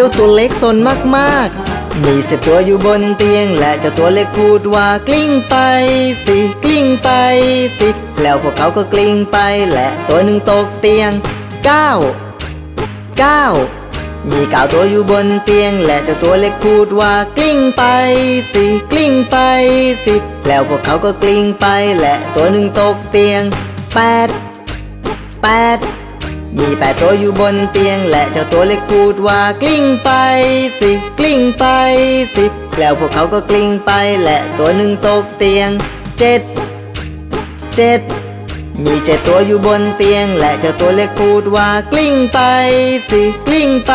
จ้าตัวเล็กสนมากๆ มีเศษตัวอยู่บนเตียง และเจ้าตัวเล็กพูดว่ากลิ้งไปสิกลิ้งไปสิ แล้วพวกเขาก็กลิ้งไป และตัวหนึ่งตกเตียงเก้าเก้ามีเก้าตัวอยู่บนเตียง และเจ้าตัวเล็กพูดว่ากลิ้งไปสิกลิ้งไปสิ แล้วพวกเขาก็กลิ้งไป และตัวหนึ่งตกเตียงแปดแปด มีแปดตัวอยู่บนเตียง และเจ้าตัวเล็กพูดว่ากลิ้งไปสิกลิ้งไปสิแล้วพวกเขาก็กลิ้งไป และตัวหนึ่งตกเตียงเจ็ดเจ็ดมีเจ็ดตัวอยู่บนเตียง และเจ้าตัวเล็กพูดว่ากลิ้งไปสิกลิ้งไป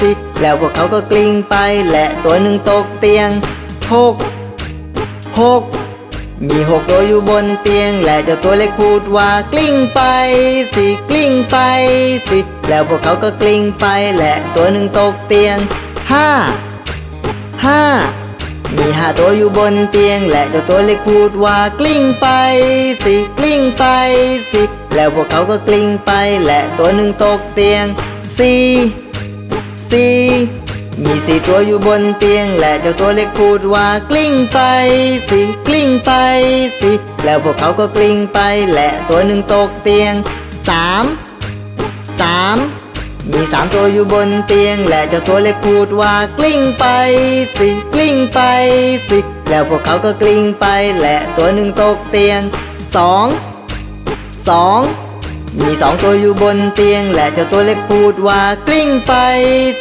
สิแล้วพวกเขาก็กลิ้งไป และตัวหนึ่งตกเตียงหกหก มีหกตัวอยู่บนเตียง และเจ้าตัวเล็กพูดว่ากลิ้งไปสิกลิ้งไปสิแล้วพวกเขาก็กลิ้งไปและตัวหนึ่งตกเตียงห้าห้ามีห้าตัวอยู่บนเตียง และเจ้าตัวเล็กพูดว่ากลิ้งไปสิกลิ้งไปสิแล้วพวกเขาก็กลิ้งไปและตัวหนึ่งตกเตียงสี่สี่ มีสี่ตัวอยู่บนเตียง และเจ้าตัวเล็กพูดว่ากลิ้งไปสิกลิ้งไปสิแล้วพวกเขาก็กลิ้งไป และตัวหนึ่งตกเตียงสามสามมีสามตัวอยู่บนเตียง และเจ้าตัวเล็กพูดว่ากลิ้งไปสิกลิ้งไปสิแล้วพวกเขาก็กลิ้งไป และตัวหนึ่งตกเตียงสองสอง มีสองตัวอยู่บนเตียง และเจ้าตัวเล็กพูดว่ากลิ้งไป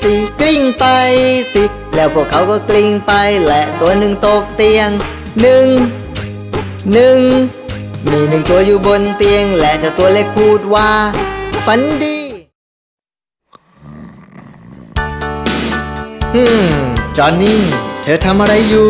สิกลิ้งไปสิ แล้วพวกเขาก็กลิ้งไปและตัวหนึ่งตกเตียงหนึ่งหนึ่งมีหนึ่งตัวอยู่บนเตียง และเจ้าตัวเล็กพูดว่าฝันดีฮึมจอนนี่ เธอทำอะไรอยู่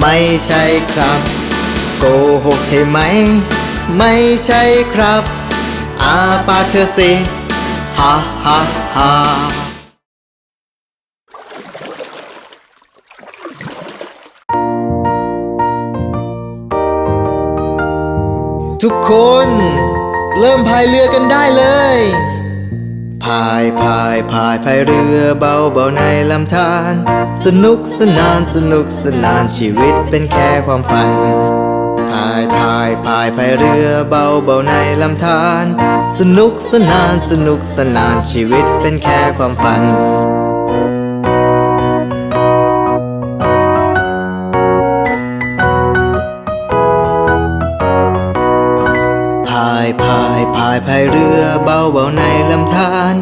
ไม่ใช่ครับ โกหกใช่ไหม ไม่ใช่ครับ อาปาเธอสิฮ่าฮ่าฮ่าทุกคน เริ่มพายเรือกันได้เลยพายพายพายพายเรือเบาเบาในลำธาร สนุกสนานสนุกสนานชีวิตเป็นแค่ความฝัน พายพายพายพายเรือเบาเบาในลำธาร สนุกสนานสนุกสนานชีวิตเป็นแค่ความฝันพายพายพายพายเรือเบาเบาในลำธาร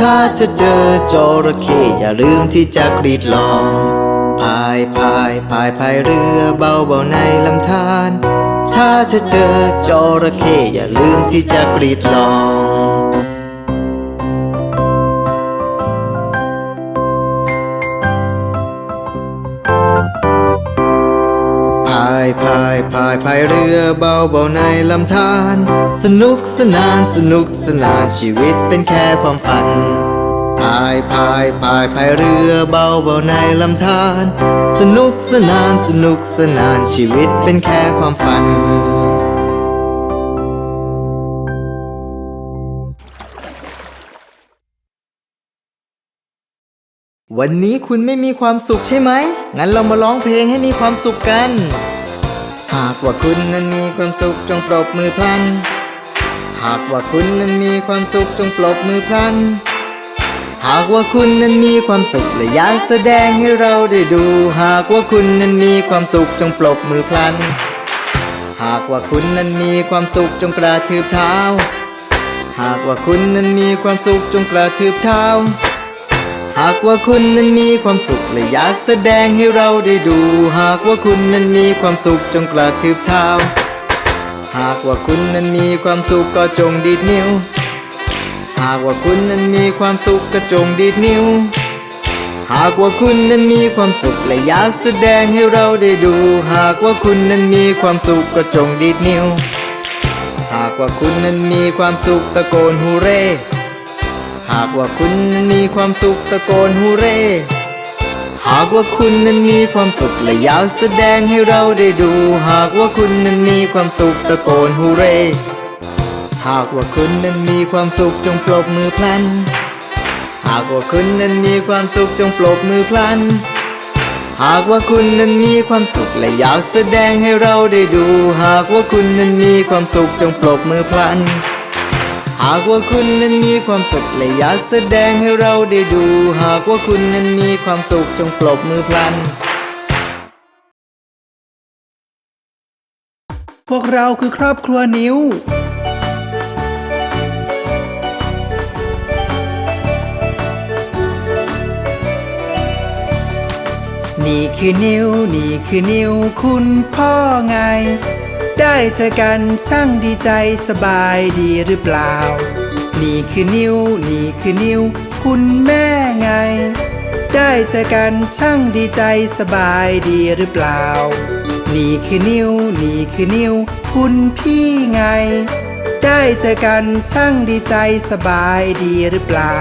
ถ้าจะเจอจระเข้อย่าลืมที่จะกรีดร้องพายพายพายพายเรือเบาเบาในลำธารถ้าจะเจอจระเข้อย่าลืมที่จะกรีดร้องายพายพายพายเรือเบาเบาในลำธารสนุกสนานสนุกสนานชีวิตเป็นแค่ความฝันพายพายพายพายเรือเบาเบาในลำธารสนุกสนานสนุกสนานชีวิตเป็นแค่ความฝันวันนี้คุณไม่มีความสุขใช่ไหม งั้นเรามาร้องเพลงให้มีความสุขกันากว่าคุณนั้นมีความสุขจงปรบมือพลัน หากว่าคุณนั้นมีความสุขจงปรบมือพลัน หากว่าคุณนั้นมีความสุขและอยากแสดงให้เราได้ดู หากว่าคุณนั้นมีความสุขจงปรบมือพลัน หากว่าคุณนั้นมีความสุขจงกระทืบเท้า หากว่าคุณนั้นมีความสุขจงกระทืบเท้า หากว่าคุณนั้นมีความสุขและอยากแสดงให้เราได้ดู หากว่าคุณนั้นมีความสุขจงกระทืบเท้า หากว่าคุณนั้นมีความสุขก็จงดีดนิ้ว หากว่าคุณนั้นมีความสุขก็จงดีดนิ้ว หากว่าคุณนั้นมีความสุขและอยากแสดงให้เราได้ดู หากว่าคุณนั้นมีความสุขก็จงดีดนิ้ว หากว่าคุณนั้นมีความสุขตะโกนฮูเร่ หากว่าคุณนั้นมีความสุขตะโกนฮูเร่หากว่าคุณนั้นมีความสุขและอยากแสดงให้เราได้ดู หากว่าคุณนั้นมีความสุขตะโกนฮูเร่หากว่าคุณนั้นมีความสุขจงปรบมือพลัน หากว่าคุณนั้นมีความสุขจงปรบมือพลัน หากว่าคุณนั้นมีความสุขและอยากแสดงให้เราได้ดู หากว่าคุณนั้นมีความสุขจงปรบมือพลัน หากว่าคุณนั้นมีความสุขและอยากแสดงให้เราได้ดู หากว่าคุณนั้นมีความสุขจงปรบมือพลัน พวกเราคือครอบครัวนิ้ว นี่คือนิ้ว นี่คือนิ้ว คุณพ่อไง ได้เจอกันช่างดีใจสบายดีหรือเปล่า นี่คือนิ้ว นี่คือนิ้ว คุณแม่ไง ได้เจอกันช่างดีใจสบายดีหรือเปล่า นี่คือนิ้ว นี่คือนิ้ว คุณพี่ไง ได้เจอกันช่างดีใจสบายดีหรือเปล่า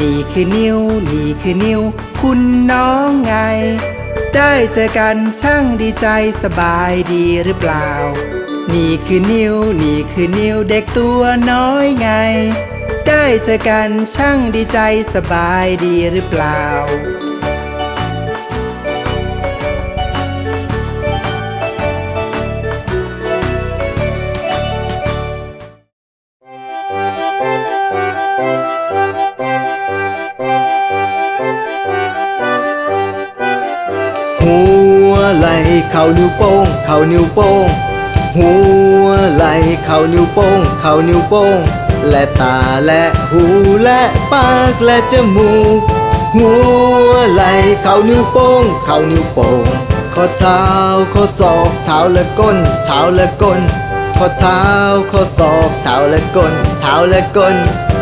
นี่คือนิ้ว นี่คือนิ้ว คุณน้องไง ได้เจอกันช่างดีใจสบายดีหรือเปล่า นี่คือนิ้วนี่คือนิ้วเด็กตัวน้อยไง ได้เจอกันช่างดีใจสบายดีหรือเปล่า หัวไหลเข่านิ้วโป้งเข่านิ้วโป้ง หัวไหลเข่านิ้วโป้งเข่านิ้วโป้ง และตาและหูและปากและจมูก หัวไหลเข่านิ้วโป้งเข่านิ้วโป้งข้อเท้าข้อศอกเท้าและก้นเท้าและก้นข้อเท้าข้อศอกเท้าและก้นเท้าและก้น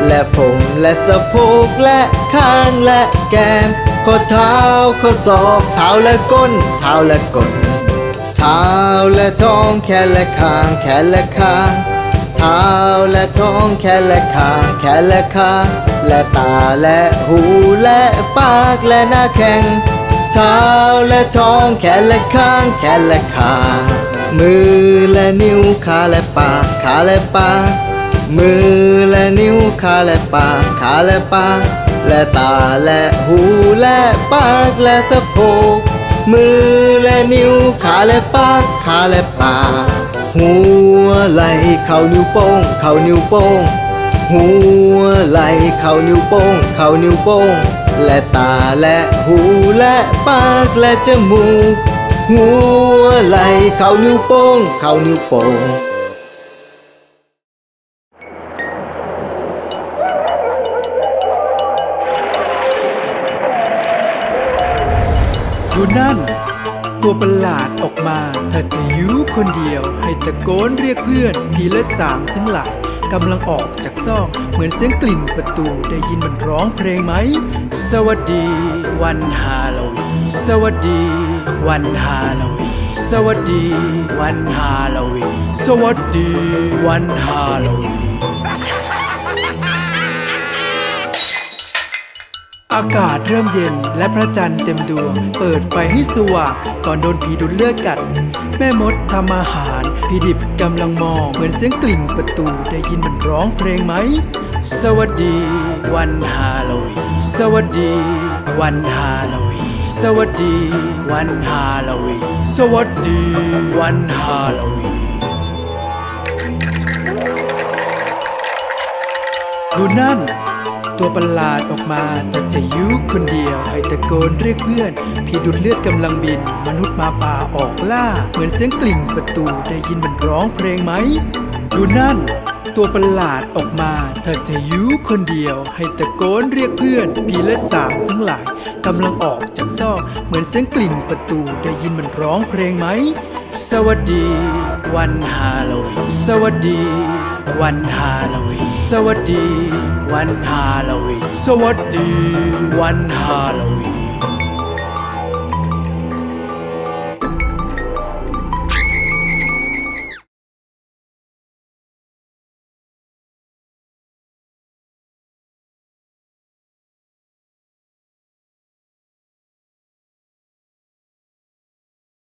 และผมและสะโพกและข้างและแก้ม ข้อเท้าข้อศอกเท้าและก้น เท้าและก้นเท้าและท้องแขนและข้างแขนและข้างเท้าและท้องแขนและข้างแขนและข้างและตาและหูและปากและหน้าแข้งเท้าและท้องแขนและข้างแขนและข้างมือและนิ้วขาและปากขาและปากมือและนิ้วขาและปากขาและปาก และตาและหูและปากและสะโพก มือและนิ้วขาและปากขาและปากหัวไหลเข่านิ้วโป้งเข่านิ้วโป้ง หัวไหลเข่านิ้วโป้งเข่านิ้วโป้ง และตาและหูและปากและจมูกหัวไหลเข่านิ้วโป้งเข่านิ้วโป้ง นั่น ตัวประหลาดออกมาเธอจะยูคนเดียว ให้ตะโกนเรียกเพื่อนผีและสางทั้งหลายกำลังออกจากซอกเหมือนเสียงกลิ่นประตูได้ยินมันร้องเพลงไหม สวัสดี วันฮาโลวีนสวัสดี วันฮาโลวีนสวัสดี วันฮาโลวีนสวัสดี วันฮาโลวีน อากาศเริ่มเย็นและพระจันทร์เต็มดวง เปิดไฟให้สว่างก่อนโดนผีดูดเลือดกัด แม่มดทำอาหารพีดิบกำลังมอง เหมือนเสียงกลิ่งประตูได้ยินมันร้องเพลงไหม สวัสดี วันฮาโลวีนสวัสดี วันฮาโลวีนสวัสดี วันฮาโลวีนสวัสดี วันฮาโลวีนดูนั่น ตัวประหลาดออกมาแต่จะยุคนเดียวให้ตะโกนเรียกเพื่อน พี่ดุดเลือดกำลังบิน มนุษย์มาป่าออกล่า เหมือนเสียงกลิ่งประตูได้ยินมันร้องเพลงไหม ดูนั่น ตัวประหลาดออกมาเธอจะยุคนเดียว ให้ตะโกนเรียกเพื่อน พี่และสางทั้งหลายกำลังออกจากซอก เหมือนเสียงกลิ่งประตูได้ยินมันร้องเพลงไหม สวัสดี วันฮาโลวีนสวัสดี วันฮาโลวีนสวัสดี วันฮาโลวีนสวัสดี วันฮาโลวีน